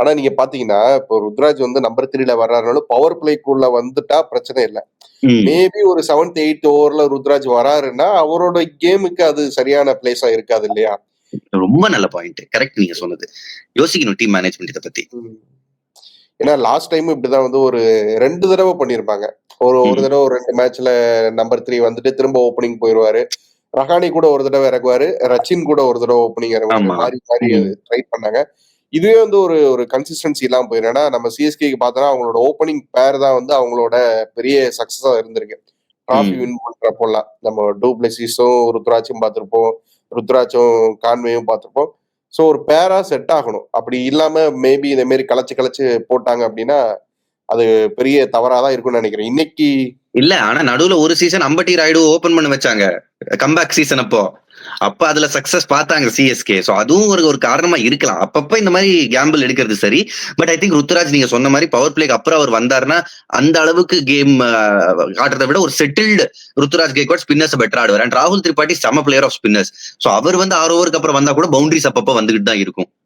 ஆனா நீங்க பாத்தீங்கன்னா இப்போ ருத்ராஜ் வந்து நம்பர் த்ரீல வர்றாருனாலும் பவர் பிளேக்குள்ள வந்துட்டா பிரச்சனை இல்ல. மேபி ஒரு செவன்த் எயித் ஓவர்ல ருத்ராஜ் வராருன்னா அவரோட கேமுக்கு அது சரியான பிளேஸா இருக்காது இல்லையா ரொம்ப நல்ல பாயிண்ட் கரெக்ட் நீங்க சொன்னது யோசிக்கணும் டீம் மேனேஜ்மெண்ட் இதை பத்தி. ஏன்னா லாஸ்ட் டைம் இப்படிதான் வந்து ஒரு ரெண்டு தடவை பண்ணிருப்பாங்க ஒரு ஒரு. தடவை ஒரு ரெண்டு மேட்ச்ல நம்பர் த்ரீ வந்துட்டு திரும்ப ஓப்பனிங் போயிருவாரு ரஹானி கூட ஒரு தடவை இறக்குவாரு ரச்சின் கூட ஒரு தடவை ஓப்பனிங் இறங்குவாரு. மாறி மாறி. ட்ரை பண்ணாங்க இதுவே வந்து ஒரு ஒரு கன்சிஸ்டன்சி இல்லாம போயிடும் ஏன்னா நம்ம சிஎஸ்கேக்கு பார்த்தோம்னா அவங்களோட ஓப்பனிங் பேர் தான் வந்து அவங்களோட பெரிய சக்சஸா இருந்திருக்கு. டிராஃபி. வின் பண்றப்போலாம். நம்ம டூப்ளசிஸும் ருத்ராஜும் பார்த்திருப்போம். ருத்ராஜும் கான்வேயும் பார்த்திருப்போம். ஸோ ஒரு பேரா செட் ஆகணும். அப்படி இல்லாம மேபி இந்த மாதிரி கலைச்சு கலைச்சு போட்டாங்க அப்படின்னா அது பெரிய தவறாதான் இருக்கும்னு நினைக்கிறேன். இன்னைக்கு இல்ல ஆனா நடுவுல ஒரு சீசன் அம்பட்டி ராய்டு ஓபன் பண்ண வச்சாங்க. கம்பேக் சீசன் அப்போ. அப்ப அதுல சக்சஸ் பார்த்தாங்க சிஎஸ்கே சோ அதுவும் ஒரு ஒரு காரணமா இருக்கலாம். அப்பப்ப இந்த மாதிரி கேம்பிள் எடுக்கிறது சரி. பட் ஐ திங்க் ருத்ராஜ் நீங்க சொன்ன மாதிரி பவர் பிளேக்கு அப்புறம் அவர் வந்தாருன்னா அந்த அளவுக்கு கேம் காட்டுறதை விட ஒரு settled Ruturaj Gaikwad spinners better ஆடுவார். அண்ட் ராகுல் திரிபாட்டி செம பிளேயர் ஆஃப் ஸ்பின்னர்ஸ் சோ அவர் வந்து ஆறு ஓவருக்கு அப்புறம் வந்தா கூட பவுண்டரிஸ் அப்பப்ப வந்துகிட்டு தான் இருக்கும்.